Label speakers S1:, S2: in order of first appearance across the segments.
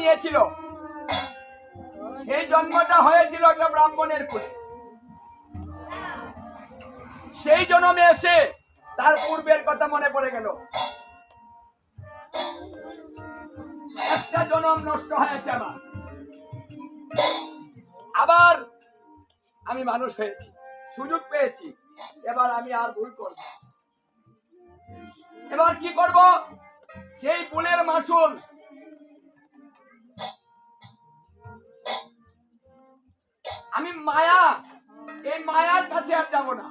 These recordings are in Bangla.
S1: নিয়েছিল। সেই জন্মটা হয়েছিল একটা ব্রাহ্মণের কুলে। সেই জন্মে এসে তার পূর্বের কথা মনে পড়ে গেল। একটা জনম নষ্ট হয়েছে আমার। আবার আমি মানুষ হয়েছি, সুযোগ পেয়েছি। এবার আমি আর ভুল করব এবার কি করব? সেই ভুলের মাসুল আমি মায়া। এই মায়ার কাছে আর যাব না।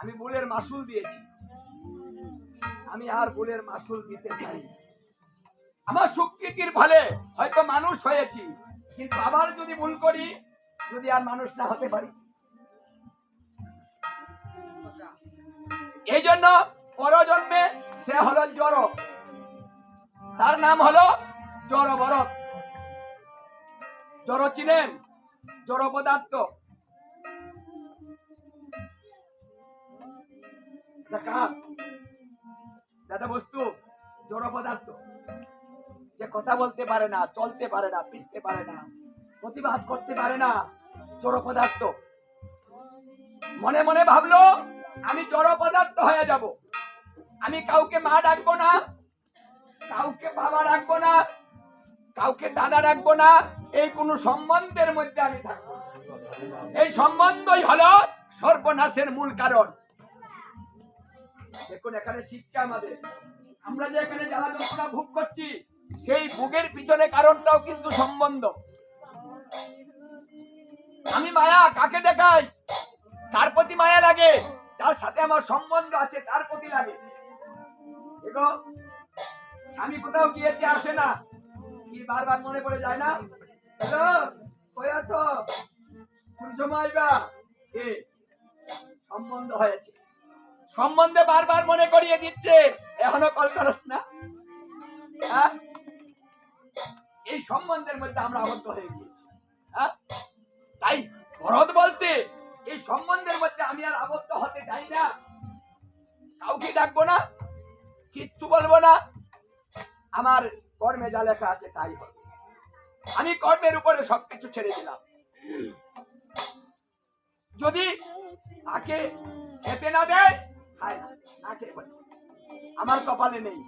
S1: আমি ভুলের মাসুল দিয়েছি। আমি আর ভুলের মাসুল দিতে চাই আমার সুকৃতির ফলে হয়তো মানুষ হয়েছি, কিন্তু আবার যদি ভুল করি, যদি আর মানুষ না হতে পারি। এই জন্য পরজন্মে সে হলো জড়। তার নাম হলো জড় ভরত জড় চিনেন জড় পদার্থ। কার? বস্তু, জড় পদার্থ। যে কথা বলতে পারে না, চলতে পারে না, ফিরতে পারে না, প্রতিবাদ করতে পারে না, জড় পদার্থ। মনে মনে ভাবলো, আমি জড় পদার্থ হয়ে যাব। আমি কাউকে মা ডাকবো না, কাউকে বাবা ডাকবো না কাউকে দাদা রাখব না, এই কোন সম্বন্ধের মধ্যে আমি থাকব এই সম্বন্ধই হলো সর্বনাশের মূল কারণ। দেখুন, এখানে শিক্ষা আমাদের। আমরা যে এখানে জ্বালা যন্ত্রণা ভোগ করছি, সেই ভোগের পিছনে কারণটাও কিন্তু সম্বন্ধ। আমি মায়া কাকে দেখাই? তার প্রতি মায়া লাগে, তার সাথে আমার সম্বন্ধ আছে, তার প্রতি লাগে। দেখো আমি কোথাও গিয়েছি, আসে না। কি বারবার মনে পড়ে যায় না? হ্যালো? কই আছো? সম্বন্ধ হয়েছে। সম্বন্ধে বারবার মনে করিয়ে দিচ্ছে। এখনও কল করস না? এই সম্বন্ধের মধ্যে আমরা আবদ্ধ হয়ে গিয়েছি? তাই ভরত বলছে, এই সম্বন্ধের মধ্যে আমি আর আবদ্ধ হতে চাই না। কাউকে ডাকবো না, কিচ্ছু বলব না। আমার কর্মে যা লেখা আছে তাই হবে। আমি কর্মের উপরে সবকিছু ছেড়ে দিলাম। যদি তাকে খেতে না দেয়, খায় না না খেয়ে আমার কপালে নেই।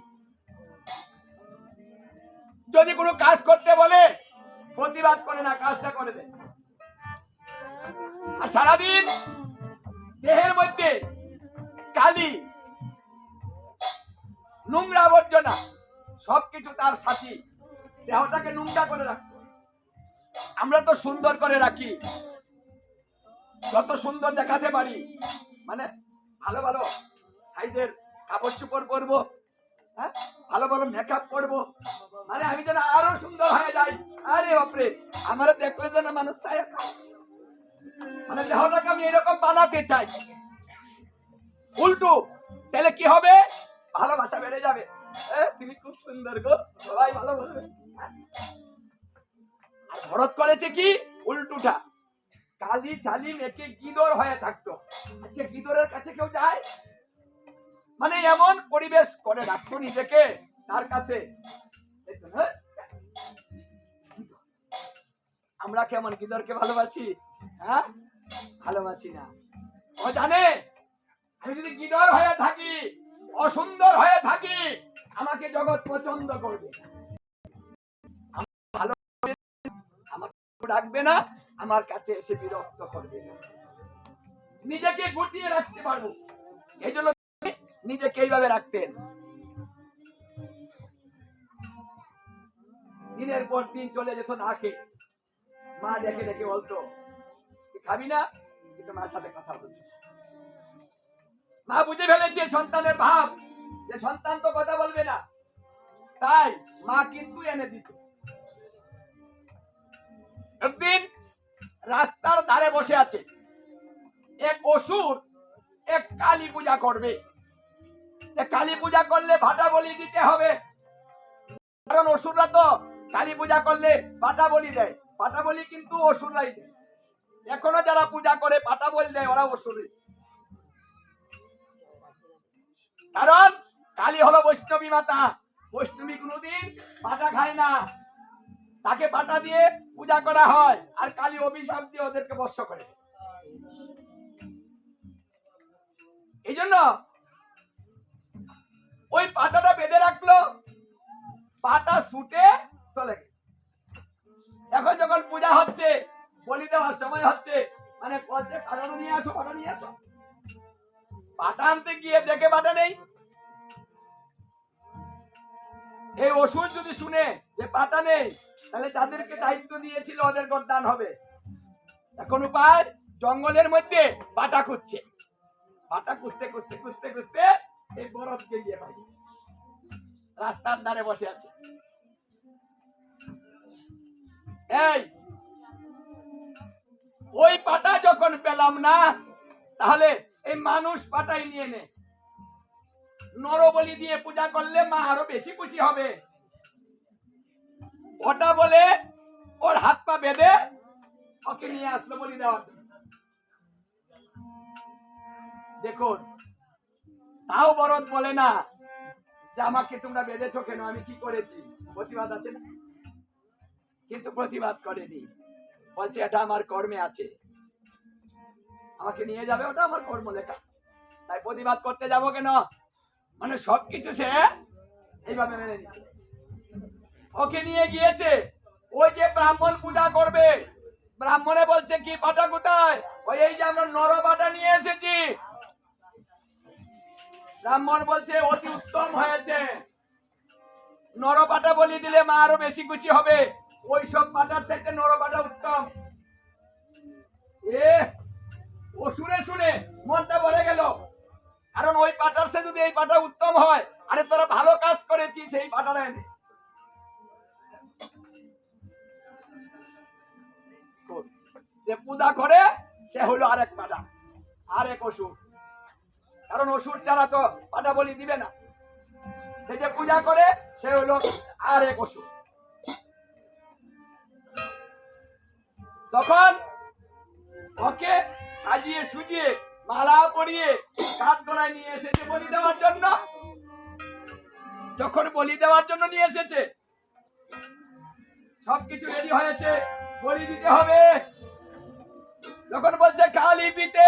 S1: যদি কোনো কাজ করতে বলে, প্রতিবাদ করে না, কাজটা করে দেয়। আর সারাদিন দেহের মধ্যে কালি, নোংরা আবর্জনা সবকিছু তার সাথী। দেহটাকে নোংরা করে রাখতো। আমরা তো সুন্দর করে রাখি। যত সুন্দর দেখাতে পারি মানে ভালো ভালো সাইজের কাপড় চোপড় পরবো হ্যাঁ? ভালো ভালো মেকআপ করব মানে আমি যেন আরও সুন্দর হয়ে যাই। আরে বাপরে আমার দেখলে যেন মানুষ চাই মানে দেহটাকে আমি এরকম বানাতে চাই। উল্টো, তাহলে কি হবে? ভালোবাসা বেড়ে যাবে। তুমি খুব সুন্দর গো, সবাই ভালো ভরত করেছে কি? উল্টোটা। কালি চালি মেকে গিদর হয়ে থাকতো। আচ্ছা গিদরের কাছে কেউ যায়? মানে এমন পরিবেশ করে রাখতো নিজেকে, তার কাছে। হ্যাঁ? আমরা কেমন গিদরকে ভালোবাসি? হ্যাঁ? ভালোবাসি না। ও জানে, আমি যদি গিদর হয়ে থাকি, অসুন্দর হয়ে থাকি, আমাকে জগৎ পছন্দ করবে। ভালো না, আমার কাছে এসে বিরক্ত করবে না। নিজেকে গুটিয়ে রাখতে পারব। এই জন্য নিজেকে এইভাবে রাখতেন। দিনের পর দিন চলে যেত না খেয়ে। মা ডেকে ডেকে বলতো খাবি না কিন্তু সাথে কথা বলছিস। মা বুঝে ফেলেছে সন্তানের ভাব। যে সন্তান তো কথা বলবে না। তাই মা কিন্তু এনে দিত। একদিন রাস্তার ধারে বসে আছে। এক অসুর এক কালী পূজা করবে। কালী পূজা করলে ভাটা বলি দিতে হবে। কারণ অসুররা তো কালী পূজা করলে পাটা বলি দেয়। পাটা বলি কিন্তু অসুররাই দেয়। এখনও যারা পূজা করে পাটা বলি দেয় ওরা অসুরই। কারণ কালী হলো বৈষ্ণবী মাতা। বৈষ্ণবী কোনোদিন পাটা খায় না। তাকে পাটা দিয়ে পূজা করা হয় আর কালী অভিশাপ দিয়ে ওদেরকে বর্ষ করে। এই জন্য ওই পাটাটা বেঁধে রাখল, পাটা ছুটে চলে এখন যখন পূজা হচ্ছে, বলি দেওয়ার সময় হচ্ছে মানে বলছে পাটানো নিয়ে আসো, পাটা নিয়ে আসো। পাটা আনতে গিয়ে দেখে পাটা নেই। এই ওষুধ যদি শুনে যে পাটা নেই, তাহলে যাদেরকে দায়িত্ব দিয়েছিল ওদের গরদান হবে। এখন উপায়, জঙ্গলের মধ্যে পাটা খুঁজছে। পাটা খুঁজতে খুঁজতে খুঁজতে খুঁজতে এই বরফকে গিয়ে পাই রাস্তার ধারে বসে আছে। এই, ওই পাটা যখন পেলাম না, তাহলে এই মানুষ পাটাই নিয়ে নে। নরবলি দিয়ে পূজা করলে মা আরও বেশি খুশি হবে। ওটা বলে ওর হাত পা বেঁধে ওকে নিয়ে আসলো বলি দেওয়ার জন্য। দেখুন, তাও বরদ বলে না যে আমাকে তোমরা বেঁধেছো কেন, আমি কি করেছি? প্রতিবাদ আছে না? কিন্তু প্রতিবাদ করেনি। বলছে, এটা আমার কর্মে আছে। আমাকে নিয়ে যাবে, ওটা আমার কর্ম লেখা তাই প্রতিবাদ করতে যাব কেন? মানে সবকিছু সে এইভাবে মেনে ওকে নিয়ে গিয়েছে। ওই যে ব্রাহ্মণ পূজা করবে। ব্রাহ্মণে বলছে, কি পাটা কোথায়? ওই এই যে আমরা নর পাটা নিয়ে এসেছি। ব্রাহ্মণ বলছে, অতি উত্তম হয়েছে। নর পাটা বলি দিলে মা আরও বেশি খুশি হবে। ওই সব পাটার চাইতে নর পাটা উত্তম। এ ও শুনে শুনে মনটা ভরে গেল। কারণ ওই পাটার সে যদি এই পাটা উত্তম হয়, আরে তোরা ভালো কাজ করেছিস সেই পাটাটা এনে যে পূজা করে, সে হলো আরেক পাটা, আরেক অসুর। কারণ অসুর ছাড়া তো পাটা বলি দিবে না। সে যে পূজা করে, সে হলো আরেক অসুর। তখন ওকে সাজিয়ে সুজিয়ে মালা পরিয়ে কাঠ গলায় নিয়ে এসেছে বলি দেওয়ার জন্য। যখন বলি দেওয়ার জন্য নিয়ে এসেছে, সবকিছু রেডি হয়েছে, বলি দিতে হবে। যখন বলছে, কালী পিতে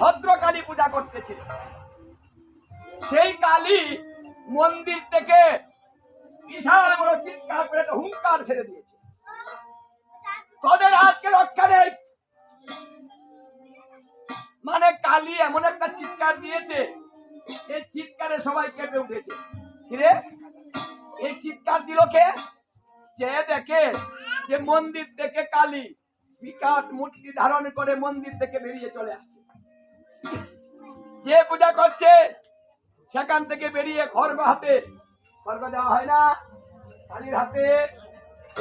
S1: ভদ্র কালী পূজা করতেছিল। সেই কালী মন্দির থেকে বিশাল বড় চিৎকার করে হুঙ্কার ছেড়ে দিয়েছে। তোদের আজকে রক্ষা নেই। মানে কালী এমন একটা চিৎকার দিয়েছে এই চিৎকারে সবাই কেঁপে উঠেছে। কিরে? এই চিৎকার দিল কে? যে দেখে, যে মন্দির থেকে কালী বিকাট মূর্তি ধারণ করে মন্দির থেকে বেরিয়ে চলে আসছে। যে পূজা করছে, সেখান থেকে বেরিয়ে খর্গ হাতে খর্গ দেওয়া হয় না, কালীর হাতে।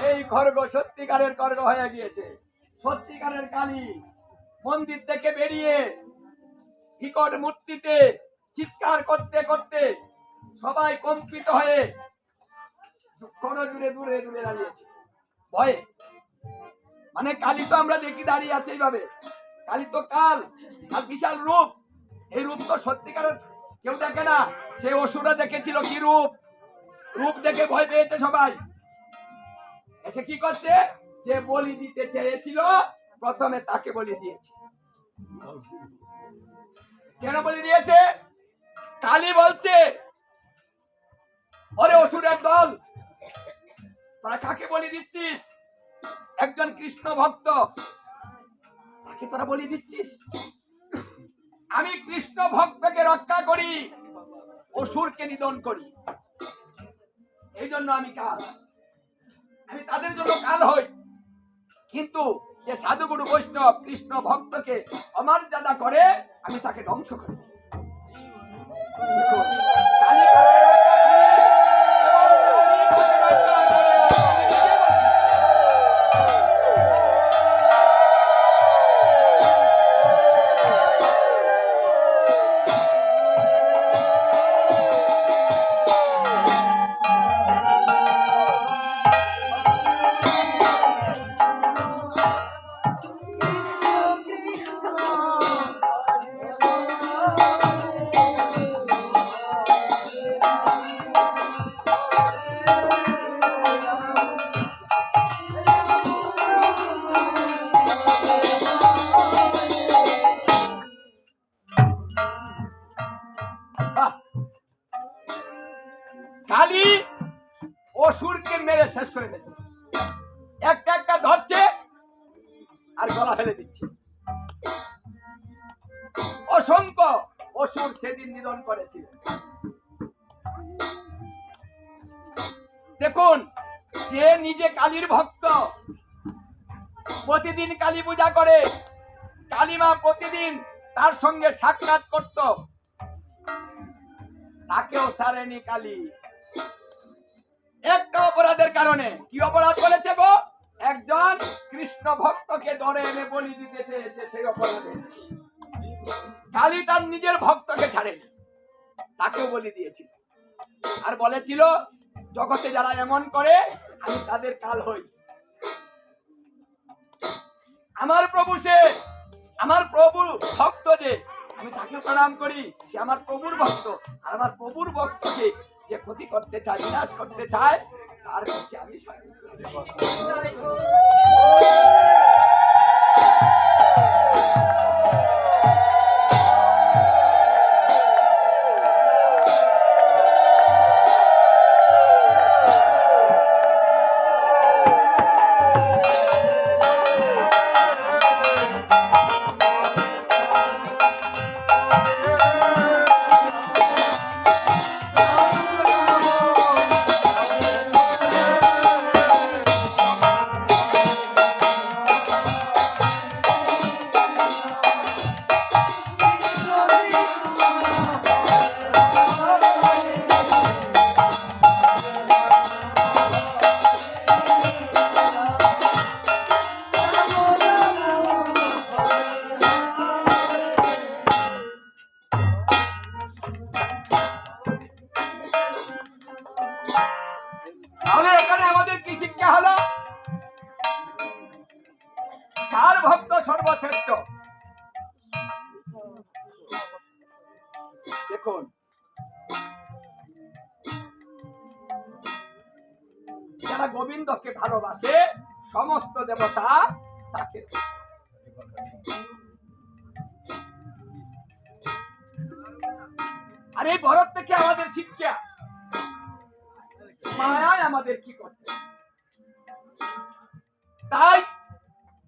S1: এই খর্গ সত্যিকারের খর্গ হয়ে গিয়েছে। সত্যিকারের কালী। মন্দির থেকে বেরিয়ে বিকট মূর্তিতে চিৎকার করতে করতে সবাই কম্পিত হয়ে দূরে দূরে দূরে দাঁড়িয়েছে। ভয়ে মানে কালী তো আমরা দেখি দাঁড়িয়ে আছে এইভাবে। কালী তো কাল, আর বিশাল রূপ। এই রূপ তো সত্যিকারের কেউ দেখে না। সে অসুরা দেখেছিল কি রূপ? রূপ দেখে ভয় পেয়েছে সবাই। এসে কি করছে? যে বলি দিতে চেয়েছিল, প্রথমে তাকে বলি দিয়েছে। কেন বলি দিয়েছে? কালী বলছে, ওরে অসুরের দল, তোরা কাকে বলি দিচ্ছিস? একজন কৃষ্ণ ভক্ত। তাকে তোরা বলি দিচ্ছিস? আমি কৃষ্ণ ভক্তকে রক্ষা করি, অসুরকে নিধন করি। এই জন্য আমি কাল, আমি তাদের জন্য কাল হই। কিন্তু যে সাধুগুরু বৈষ্ণব কৃষ্ণ ভক্তকে অমর্যাদা করে, আমি তাকে ধ্বংস করি Oh. অসংখ্য অসুর সেদিন নিধন করেছিল দেখুন, যে নিজে কালীর ভক্ত, প্রতিদিন কালী পূজা করে, কালীমা প্রতিদিন তার সঙ্গে সাক্ষাৎ করত। তাকেও ছাড়েনি কালী। একটা অপরাধের কারণে কি অপরাধ করেছে গো? একজন কৃষ্ণ ভক্তকে ধরে এনে বলি দিতে চেয়েছে সেই অপরাধে। কালী তার নিজের ভক্তকে ছাড়েনি। তাকেও বলি দিয়েছিল। আর বলেছিল, জগতে যারা এমন করে, আমি তাদের কাল হই। আমার প্রভু সে, আমার প্রভু ভক্ত যে, আমি তাকে প্রণাম করি, সে আমার প্রভুর ভক্ত। আর আমার প্রভুর ভক্তকে যে ক্ষতি করতে চায়, বিনাশ করতে চায়, তার পক্ষে আমি তাহলে এখানে আমাদের কি শিক্ষা হলো? কার ভক্ত সর্বশ্রেষ্ঠ? দেখুন। যারা গোবিন্দকে ভালোবাসে, সমস্ত দেবতা তাকে আর এই ভরত থেকে আমাদের শিক্ষা? মায়ায় আমাদের কি করতে তাই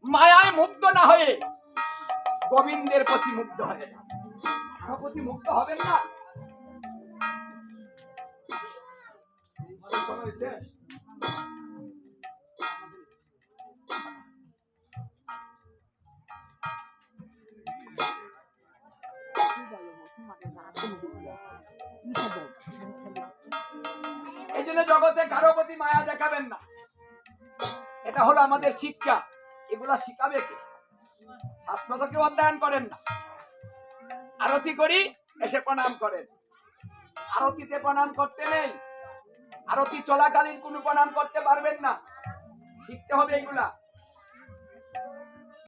S1: মায়ায় মুগ্ধ না হয়ে গোবিন্দের প্রতি মুগ্ধ হয়ে প্রতি মুগ্ধ হবেন না। সময় হয়েছে? জন্য জগতে কারও প্রতি মায়া দেখাবেন না। এটা হলো আমাদের শিক্ষা। এগুলা শিখাবে কে? শাস্ত্র তো কেউ অধ্যয়ন করেন না। আরতি করি, এসে প্রণাম করেন। আরতিতে প্রণাম করতে নেই। আরতি চলাকালীন কোনো প্রণাম করতে পারবেন না। শিখতে হবে এগুলা।